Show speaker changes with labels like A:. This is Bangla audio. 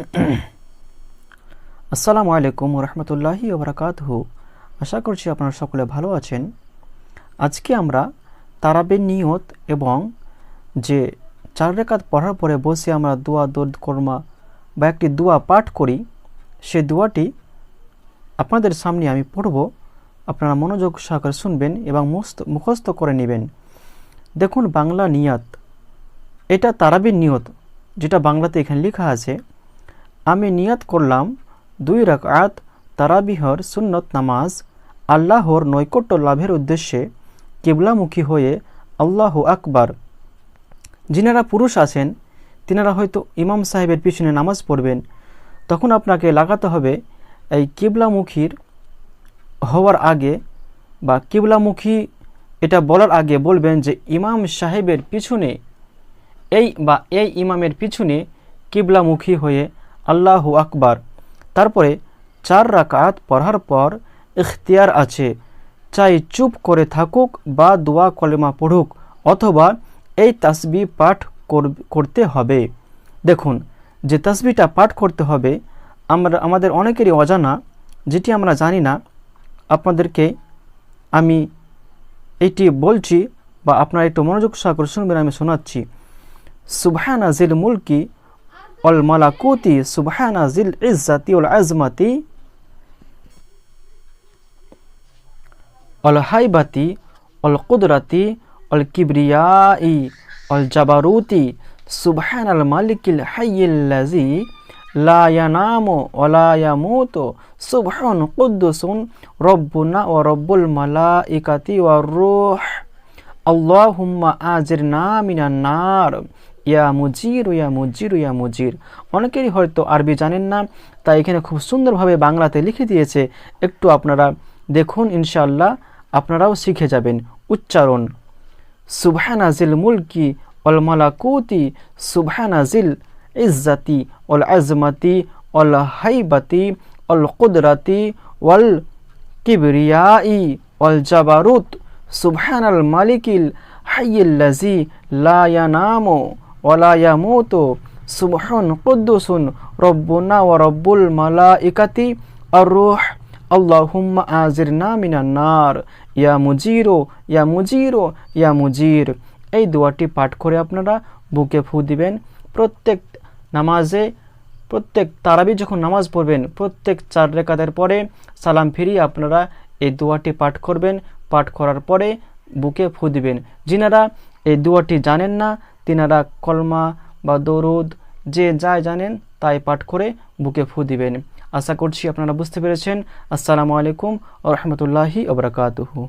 A: আসসালামু আলাইকুম রহমতুল্লাহি ওবরাকাতহু। আশা করছি আপনারা সকলে ভালো আছেন। আজকে আমরা তারাবের নিয়ত এবং যে চার রেখাত পড়ার পরে বসে আমরা দোয়া, দর্দ, কর্মা বা একটি দোয়া পাঠ করি, সে দোয়াটি আপনাদের সামনে আমি পড়ব। আপনারা মনোযোগ সহকারে শুনবেন এবং মুস্ত, মুখস্থ করে নেবেন। দেখুন বাংলা নিয়াত। এটা তারাবির নিয়ত, যেটা বাংলাতে এখানে লেখা আছে। আমি নিয়াত করলাম দুই রাকাত তারাবিহর সুন্নত নামাজ, আল্লাহর নৈকট্য লাভের উদ্দেশ্যে কেবলামুখী হয়ে আল্লাহ আকবার। যিনারা পুরুষ আছেন, তিনারা হয়তো ইমাম সাহেবের পিছনে নামাজ পড়বেন। তখন আপনাকে লাগাতে হবে এই কিবলামুখীর হওয়ার আগে বা কিবলামুখী এটা বলার আগে বলবেন যে ইমাম সাহেবের পিছনে, এই বা এই ইমামের পিছনে কিবলামুখী হয়ে আল্লাহ আকবার। তারপরে চার রাকাত পড়ার পর ইখতিয়ার আছে। চাই চুপ করে থাকুক বা দোয়া কলেমা পড়ুক, অথবা এই তাসবি পাঠ করতে হবে। দেখুন, যে তাসবিটা পাঠ করতে হবে, আমরা, আমাদের অনেকেরই অজানা, যেটি আমরা জানি না, আপনাদেরকে আমি এটি বলছি বা আপনারা একটু মনোযোগ শুনবেন, আমি শোনাচ্ছি। সুবহানা জিল মুলকি অল মালাকুতি সুবহানা জিল ইজ্জাতি অল আজমাতি অল হাইবাতি অল কুদরাতি অল কিবরিয়াই অল জাবারুতি সুবহান আল মালিকিল হাইয়িল্লাজি লা ইয়ানামু ওয়ালা ইয়ামুতু সুবহান কুদ্দুসুন রব্বুনা ওয়া ইয়া মুজির ইয়া মুজির ইয়া মুজির। অনেকেরই হয়তো আরবি জানেন না, তাই এখানে খুব সুন্দরভাবে বাংলাতে লিখে দিয়েছে। একটু আপনারা দেখুন ইনশাল্লাহ আপনারাও শিখে যাবেন। উচ্চারণ সুবহানাজিল মুলকি অল মালাকুতি সুবহানাজিল ইজ্জাতি অল আজমাতি অল হাইবাতি অল কুদরাতি ওয়াল কিবরিয়াই অল জাবারুত সুবহান আল মালিকিল হাইয়িল্লাজি লা ইয়ানামু ওয়ালা কুদ্দুসুন রব্বুল ইয়া মুজিরো এই দোয়াটি পাঠ করে আপনারা বুকে ফু দিবেন। প্রত্যেক নামাজে, প্রত্যেক তারাবি যখন নামাজ পড়বেন, প্রত্যেক চার রেখাতের পরে সালাম ফিরিয়ে আপনারা এই দোয়াটি পাঠ করবেন। পাঠ করার পরে বুকে ফু দিবেন। যিনারা এই দোয়াটি জানেন না তিনারা কলমা বা দরুদ যে যা জানেন তাই পাঠ করে বুকে ফু দিবেন। আশা করছি আপনারা বুঝতে পেরেছেন। আসসালামু আলাইকুম ও রহমতুল্লাহি ওবরাকাতুহু